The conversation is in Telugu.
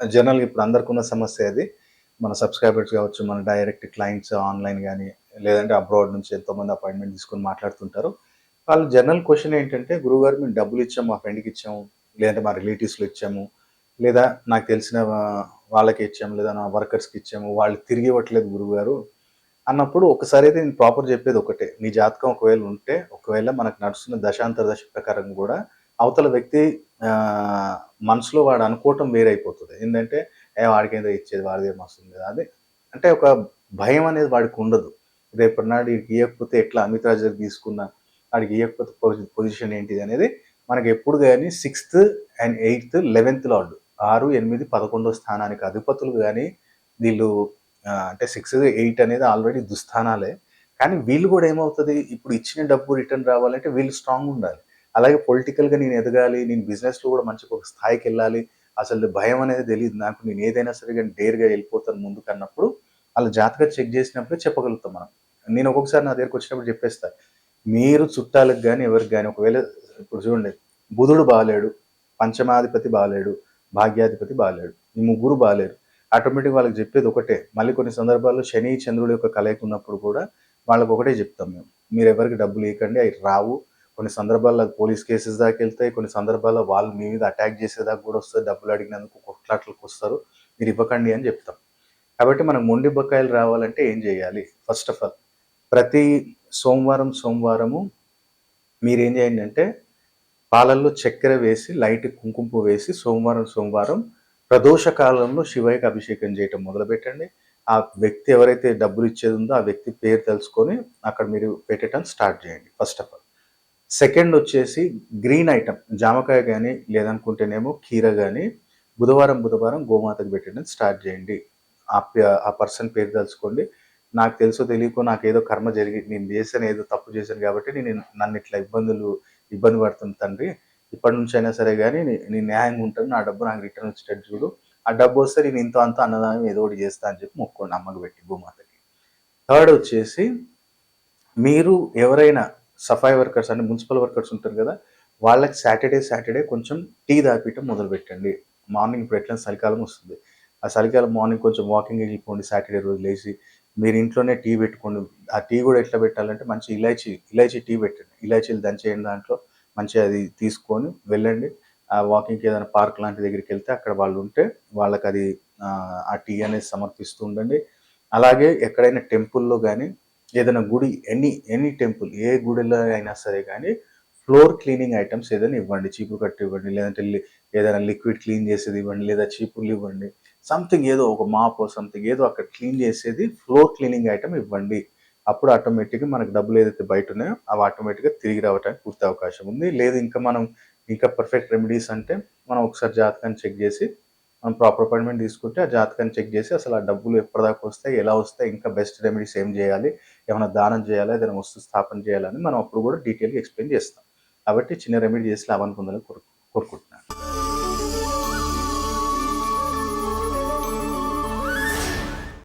జనరల్గా ఇప్పుడు అందరికి ఉన్న సమస్య అది. మన సబ్స్క్రైబర్స్ కావచ్చు మన డైరెక్ట్ క్లయింట్స్ ఆన్లైన్ కానీ లేదంటే అబ్రాడ్ నుంచి ఎంతోమంది అపాయింట్మెంట్ తీసుకొని మాట్లాడుతుంటారు. వాళ్ళు జనరల్ క్వశ్చన్ ఏంటంటే గురువుగారు మేము డబ్బులు ఇచ్చాము మా ఫ్రెండ్కి ఇచ్చాము లేదంటే మా రిలేటివ్స్లో ఇచ్చాము లేదా నాకు తెలిసిన వాళ్ళకి ఇచ్చాము లేదా నా వర్కర్స్కి ఇచ్చాము వాళ్ళు తిరిగి ఇవ్వట్లేదు గురువుగారు అన్నప్పుడు ఒకసారి అయితే నేను ప్రాపర్ చెప్పేది ఒకటే. నీ జాతకం ఒకవేళ ఉంటే ఒకవేళ మనకు నడుస్తున్న దశాంతర దశ ప్రకారం కూడా అవతల వ్యక్తి మనసులో వాడు అనుకోవటం వేరైపోతుంది. ఏంటంటే ఏ వాడికి ఏదో ఇచ్చేది వాడిది ఏం వస్తుంది కదా అదే. అంటే ఒక భయం అనేది వాడికి ఉండదు. రేపటినాడు నాడు ఇవ్వకపోతే ఎట్లా? అమిత్ రాజు తీసుకున్నా వాడికి ఇవ్వకపోతే పొజిషన్ ఏంటిది అనేది మనకి ఎప్పుడు కానీ sixth and eighth eleventh lord ఆరు ఎనిమిది పదకొండో స్థానానికి అధిపతులు కానీ వీళ్ళు అంటే సిక్స్ ఎయిట్ అనేది ఆల్రెడీ దుస్థానాలే. కానీ వీళ్ళు కూడా ఏమవుతుంది? ఇప్పుడు ఇచ్చిన డబ్బు రిటర్న్ రావాలంటే వీళ్ళు స్ట్రాంగ్ ఉండాలి. అలాగే పొలిటికల్గా నేను ఎదగాలి నేను బిజినెస్లో కూడా మంచి ఒక స్థాయికి వెళ్ళాలి అసలు భయం అనేది తెలియదు నాకు నేను ఏదైనా సరే కానీ డేర్గా వెళ్ళిపోతాను ముందుకు అన్నప్పుడు వాళ్ళ జాతక చెక్ చేసినప్పుడే చెప్పగలుగుతాం మనం. నేను ఒక్కొక్కసారి నా దగ్గరకు వచ్చినప్పుడు చెప్పేస్తా మీరు చుట్టాలకు కానీ ఎవరికి కానీ ఒకవేళ ఇప్పుడు చూడండి బుధుడు బాగాలేడు పంచమాధిపతి బాగాలేడు భాగ్యాధిపతి బాగాలేడు ఈ ముగ్గురు బాగాలేరు ఆటోమేటిక్ వాళ్ళకి చెప్పేది ఒకటే. మళ్ళీ కొన్ని సందర్భాల్లో శని చంద్రుడి యొక్క కలయిక ఉన్నప్పుడు కూడా వాళ్ళకి ఒకటే చెప్తాం మేము. మీరు ఎవరికి డబ్బులు ఇవ్వకండి అవి రావు కొన్ని సందర్భాల్లో పోలీస్ కేసెస్ దాకా వెళ్తాయి కొన్ని సందర్భాల్లో వాళ్ళు మీ మీద అటాక్ చేసేదాకా కూడా వస్తారు డబ్బులు అడిగినందుకు కొట్లాట్లకు వస్తారు మీరు ఇవ్వకండి అని చెప్తాం. కాబట్టి మనం మొండి బకాయిలు రావాలంటే ఏం చేయాలి? ఫస్ట్ ఆఫ్ ఆల్ ప్రతి సోమవారం సోమవారము మీరు ఏం చేయండి అంటే పాలల్లో చక్కెర వేసి లైట్ కుంకుమ వేసి సోమవారం సోమవారం ప్రదోష కాలంలో శివయ్యకి అభిషేకం చేయటం మొదలుపెట్టండి. ఆ వ్యక్తి ఎవరైతే డబ్బులు ఇచ్చేది ఉందో ఆ వ్యక్తి పేరు తెలుసుకొని అక్కడ మీరు పెట్టడం స్టార్ట్ చేయండి. ఫస్ట్ ఆఫ్ ఆల్ సెకండ్ వచ్చేసి గ్రీన్ ఐటమ్ జామకాయ కానీ లేదనుకుంటేనేమో కీర కానీ బుధవారం బుధవారం గోమాతకు పెట్టడం స్టార్ట్ చేయండి. ఆ ఆ పర్సన్ పేరు తెలుసుకోండి నాకు తెలుసో తెలియకో నాకు ఏదో కర్మ జరిగి నేను చేశాను ఏదో తప్పు చేశాను కాబట్టి నేను నన్ను ఇట్లా ఇబ్బందులు ఇబ్బంది పడుతుంది తండ్రి. ఇప్పటి నుంచి అయినా సరే కానీ నేను న్యాయంగా ఉంటాను నా డబ్బు నాకు రిటర్న్ వచ్చేటట్టు చూడు. ఆ డబ్బు వస్తే నేను ఇంత అంత అన్నదానం ఏదో ఒకటి చేస్తా అని చెప్పి మొక్కోండి అమ్మకి పెట్టి భూమాతకి థర్డ్ వచ్చేసి మీరు ఎవరైనా సఫాయి వర్కర్స్ అంటే మున్సిపల్ వర్కర్స్ ఉంటారు కదా వాళ్ళకి సాటర్డే సాటర్డే కొంచెం టీ తాపియటం మొదలు పెట్టండి మార్నింగ్ ఇప్పుడు ఎట్లా చలికాలం వస్తుంది. ఆ చలికాలం మార్నింగ్ కొంచెం వాకింగ్ వెళ్ళిపోండి సాటర్డే రోజు లేచి మీరు ఇంట్లోనే టీ పెట్టుకోండి. ఆ టీ కూడా ఎట్లా పెట్టాలంటే మంచి ఇలాచీ ఇలాచీ టీ పెట్టండి. ఇలాచీలు దంచేయండి దాంట్లో మంచిగా అది తీసుకొని వెళ్ళండి. ఆ వాకింగ్కి ఏదైనా పార్క్ లాంటి దగ్గరికి వెళ్తే అక్కడ వాళ్ళు ఉంటే వాళ్ళకి అది ఆ టీ అనేది సమర్పిస్తూ ఉండండి. అలాగే ఎక్కడైనా టెంపుల్లో కానీ ఏదైనా గుడి ఎనీ ఎనీ టెంపుల్ ఏ గుడిలో అయినా సరే కానీ ఫ్లోర్ క్లీనింగ్ ఐటమ్స్ ఏదైనా ఇవ్వండి. చీపురు కట్టి ఇవ్వండి లేదంటే ఏదైనా లిక్విడ్ క్లీన్ చేసేది ఇవ్వండి లేదా చీపుర్లు ఇవ్వండి. సంథింగ్ ఏదో ఒక మాప్ సంథింగ్ ఏదో అక్కడ క్లీన్ చేసేది ఫ్లోర్ క్లీనింగ్ ఐటమ్ ఇవ్వండి. అప్పుడు ఆటోమేటిక్గా మనకు డబ్బులు ఏదైతే బయట ఉన్నాయో అవి ఆటోమేటిక్గా తిరిగి రావడానికి పూర్తి అవకాశం ఉంది. లేదు ఇంకా మనం ఇంకా పర్ఫెక్ట్ రెమెడీస్ అంటే మనం ఒకసారి జాతకాన్ని చెక్ చేసి మనం ప్రాపర్ అపాయింట్మెంట్ తీసుకుంటే ఆ జాతకాన్ని చెక్ చేసి అసలు ఆ డబ్బులు ఎప్పటిదాకా వస్తాయి ఎలా వస్తాయి ఇంకా బెస్ట్ రెమెడీస్ ఏం చేయాలి ఏమైనా దానం చేయాలా? ఏదైనా వస్తు స్థాపన చేయాలని మనం అప్పుడు కూడా డీటెయిల్గా ఎక్స్ప్లెయిన్ చేస్తాం. కాబట్టి చిన్న రెమెడీ చేసి లాభాన్ని పొందాలని కోరు కోరుకుంటున్నాను